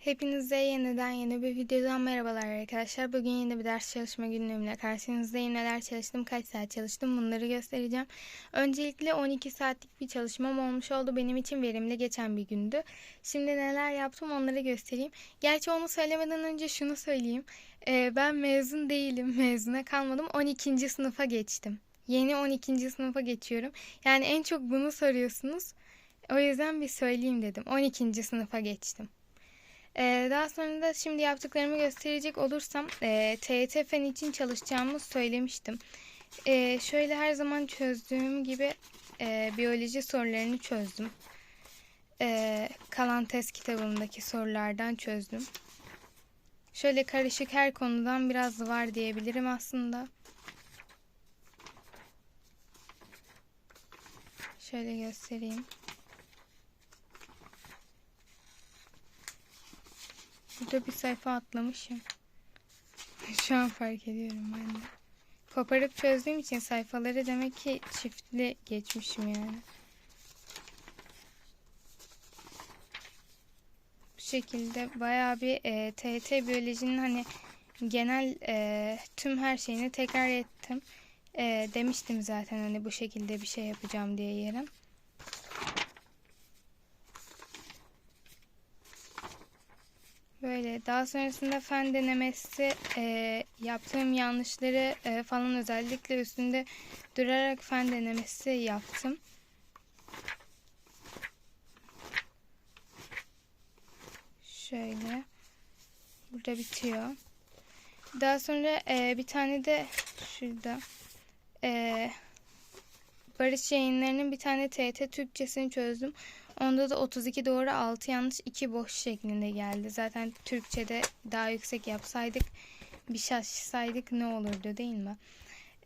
Hepinize yeniden yeni bir videodan merhabalar arkadaşlar. Bugün yeni bir ders çalışma günlüğümle karşınızdayım. Neler çalıştım, kaç saat çalıştım bunları göstereceğim. Öncelikle 12 saatlik bir çalışmam olmuş oldu. Benim için verimli geçen bir gündü. Şimdi neler yaptım onları göstereyim. Gerçi onu söylemeden önce şunu söyleyeyim. Ee, ben mezun değilim, mezuna kalmadım. 12. sınıfa geçtim. Yeni 12. sınıfa geçiyorum. Yani en çok bunu soruyorsunuz. O yüzden bir söyleyeyim dedim. 12. sınıfa geçtim. Ee, daha sonra da şimdi yaptıklarımı gösterecek olursam e, TYT fen için çalışacağımı söylemiştim. E, şöyle her zaman çözdüğüm gibi e, biyoloji sorularını çözdüm. E, kalan test kitabımdaki sorulardan çözdüm. Şöyle karışık her konudan biraz var diyebilirim aslında. Şöyle göstereyim. Burada bir sayfa atlamışım. Şu an fark ediyorum ben de. Koparıp çözdüğüm için sayfaları demek ki çiftli geçmişim yani. Bu şekilde bayağı bir e, TYT biyolojinin hani genel e, tüm her şeyini tekrar ettim. E, demiştim zaten hani bu şekilde bir şey yapacağım diye yarın. Böyle daha sonrasında fen denemesi e, yaptığım yanlışları e, falan özellikle üstünde durarak fen denemesi yaptım. Şöyle. Burada bitiyor. Daha sonra e, bir tane de şurada e, Barış yayınlarının bir tane TT Türkçesini çözdüm. Onda da 32 doğru 6 yanlış 2 boş şeklinde geldi. Zaten Türkçe'de daha yüksek yapsaydık bir şaşsaydık ne olurdu değil mi?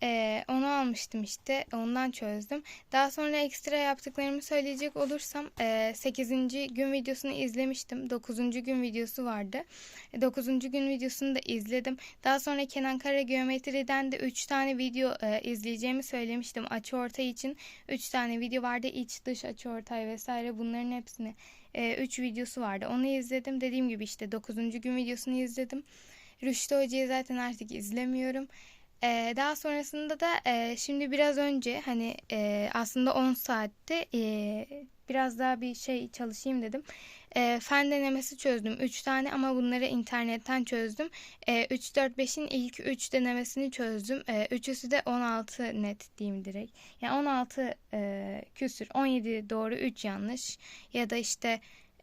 Ee, onu almıştım işte. Ondan çözdüm. Daha sonra ekstra yaptıklarımı söyleyecek olursam e, 8. gün videosunu izlemiştim. 9. gün videosu vardı. 9. gün videosunu da izledim. Daha sonra Kenan Kara Geometri'den de 3 tane video e, izleyeceğimi söylemiştim. Açı ortay için 3 tane video vardı. İç dış açı ortay vesaire bunların hepsini 3 e, videosu vardı. Onu izledim. Dediğim gibi işte 9. gün videosunu izledim. Rüştü Hoca'yı zaten artık izlemiyorum. Ee, daha sonrasında da e, şimdi biraz önce hani e, aslında 10 saatte e, biraz daha bir şey çalışayım dedim. E, fen denemesi çözdüm 3 tane ama bunları internetten çözdüm. E, 3 4 5'in ilk 3 denemesini çözdüm. E, üçüsü de 16 net diyeyim direkt. Yani 16 e, küsür 17 doğru 3 yanlış ya da işte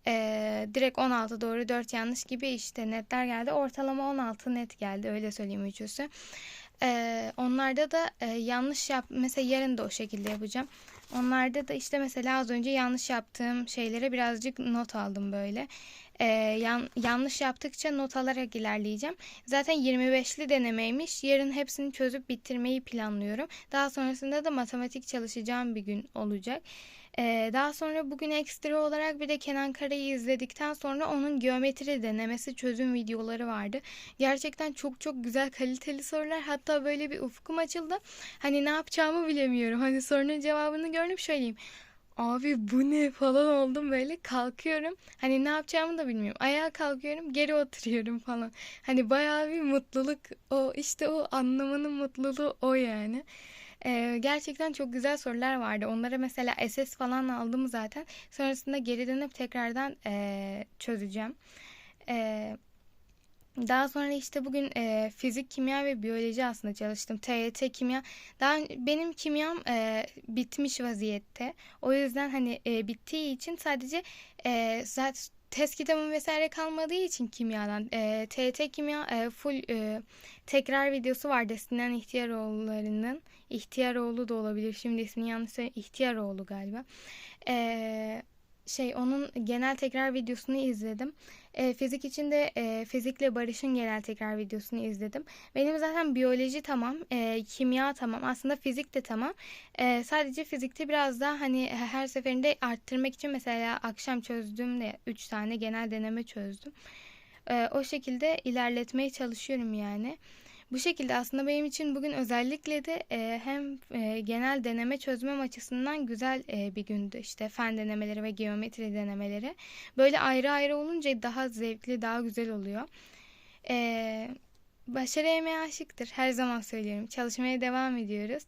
e, direkt 16 doğru 4 yanlış gibi işte netler geldi. Ortalama 16 net geldi öyle söyleyeyim üçüsü. Onlarda da e, yanlış yap mesela yarın da o şekilde yapacağım. Onlarda da işte mesela az önce yanlış yaptığım şeylere birazcık not aldım böyle. Ee, yan, yanlış yaptıkça not alarak ilerleyeceğim. Zaten 25'li denemeymiş. Yarın hepsini çözüp bitirmeyi planlıyorum. Daha sonrasında da matematik çalışacağım bir gün olacak. Ee, daha sonra bugün ekstra olarak bir de Kenan Kara'yı izledikten sonra onun geometri denemesi çözüm videoları vardı. Gerçekten çok çok güzel kaliteli sorular. Hatta böyle bir ufkum açıldı. Hani ne yapacağımı bilemiyorum. Hani sorunun cevabını gördüm söyleyeyim. Abi bu ne falan oldum böyle kalkıyorum. Hani ne yapacağımı da bilmiyorum. Ayağa kalkıyorum geri oturuyorum falan. Hani bayağı bir mutluluk o işte o anlamanın mutluluğu o yani. Ee, gerçekten çok güzel sorular vardı. Onlara mesela SS falan aldım zaten. Sonrasında geri dönüp tekrardan e, çözeceğim. E, daha sonra işte bugün e, fizik, kimya ve biyoloji aslında çalıştım. TYT kimya. Daha benim kimyam e, bitmiş vaziyette. O yüzden hani e, bittiği için sadece e, zaten test kitabım vesaire kalmadığı için kimyadan e, TET kimya e, full e, tekrar videosu var Sinan İhtiyaroğulları'nın İhtiyaroğlu da olabilir. Şimdi ismini yanlış söyleyeyim İhtiyaroğlu galiba. E, şey onun genel tekrar videosunu izledim. E, fizik için de e, fizikle Barış'ın genel tekrar videosunu izledim. Benim zaten biyoloji tamam, e, kimya tamam, aslında fizik de tamam. E, sadece fizikte biraz daha hani her seferinde arttırmak için mesela akşam çözdüğümde 3 tane genel deneme çözdüm. E, o şekilde ilerletmeye çalışıyorum yani. Bu şekilde aslında benim için bugün özellikle de e, hem e, genel deneme çözmem açısından güzel e, bir gündü. İşte fen denemeleri ve geometri denemeleri. Böyle ayrı ayrı olunca daha zevkli, daha güzel oluyor. E, başarı emeğe aşıktır. Her zaman söylüyorum. Çalışmaya devam ediyoruz.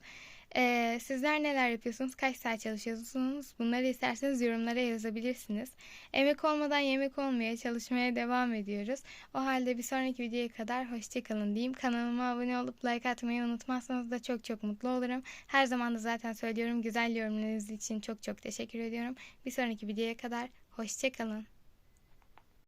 Ee, sizler neler yapıyorsunuz? Kaç saat çalışıyorsunuz? Bunları isterseniz yorumlara yazabilirsiniz. Emek olmadan yemek olmaya çalışmaya devam ediyoruz. O halde bir sonraki videoya kadar hoşçakalın diyeyim. Kanalıma abone olup like atmayı unutmazsanız da çok çok mutlu olurum. Her zaman da zaten söylüyorum güzel yorumlarınız için çok çok teşekkür ediyorum. Bir sonraki videoya kadar hoşçakalın.